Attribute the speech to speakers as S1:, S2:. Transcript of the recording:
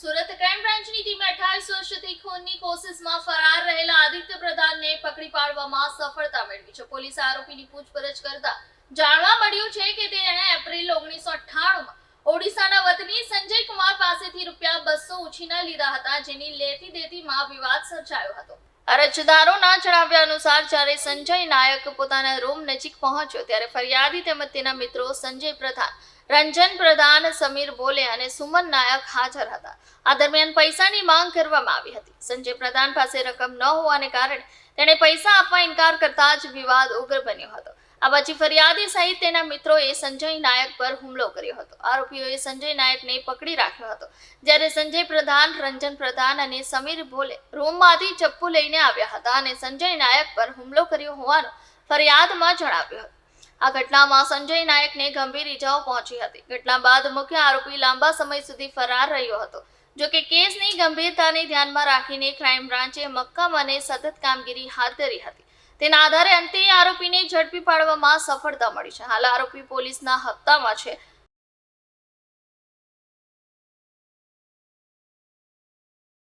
S1: Surat crime બ્રાન્ચની ટીમે અઠાવીસ વર્ષથી ખૂનની કોશિશમાં ફરાર રહેલા આદિત્ય પ્રધાનને પકડી પાડવામાં સફળતા મેળવી છે. પોલીસ આરોપીની પૂછપરછ કરતા જાણવા મળ્યું છે કે તેણે એપ્રિલ ઓગણીસો અઠ્ઠાણુંમાં ઓડિશાના વતની સંજય કુમાર પાસેથી રૂપિયા બસો ઉછીના લીધા હતા, જેની લેતી દેતીમાં વિવાદ સર્જાયો હતો. અરજદારોના જણાવ્યા અનુસાર જ્યારે સંજય નાયક પોતાના રૂમ નજીક પહોંચ્યો ત્યારે ફરિયાદી તેમજ તેના મિત્રો સંજય પ્રધાન, રંજન પ્રધાન, સમીર બોલે અને સુમન નાયક હાજર હતા. આ દરમિયાન પૈસાની માંગ કરવામાં આવી હતી. સંજય પ્રધાન પાસે રકમ ન હોવાને કારણે તેણે પૈસા આપવા ઇનકાર કરતા જ વિવાદ ઉગ્ર બન્યો હતો. આ પછી ફરિયાદી સહિત તેના મિત્રોએ સંજય નાયક પર હુમલો કર્યો હતો. આરોપીઓએ સંજય નાયકને પકડી રાખ્યો હતો. જ્યારે સંજય પ્રધાન, રંજન પ્રધાન અને સમીર ભોલે રૂમમાંથી ચપ્પુ લઈને આવ્યા હતા અને સંજય નાયક પર હુમલો કર્યો હોવાનું ફરિયાદમાં જણાવ્યું હતું. આ ઘટનામાં સંજય નાયકને ગંભીર ઈજાઓ પહોંચી હતી. ઘટના બાદ મુખ્ય આરોપી લાંબા સમય સુધી ફરાર રહ્યો હતો. જો કે કેસની ગંભીરતાને ધ્યાનમાં રાખીને ક્રાઇમ બ્રાન્ચે મક્કમ અને સતત કામગીરી હાથ ધરી હતી. તેના આધારે અંતે આરોપીને ઝડપી પાડવામાં સફળતા મળી છે. હાલ આરોપી પોલીસના હપ્તામાં છે.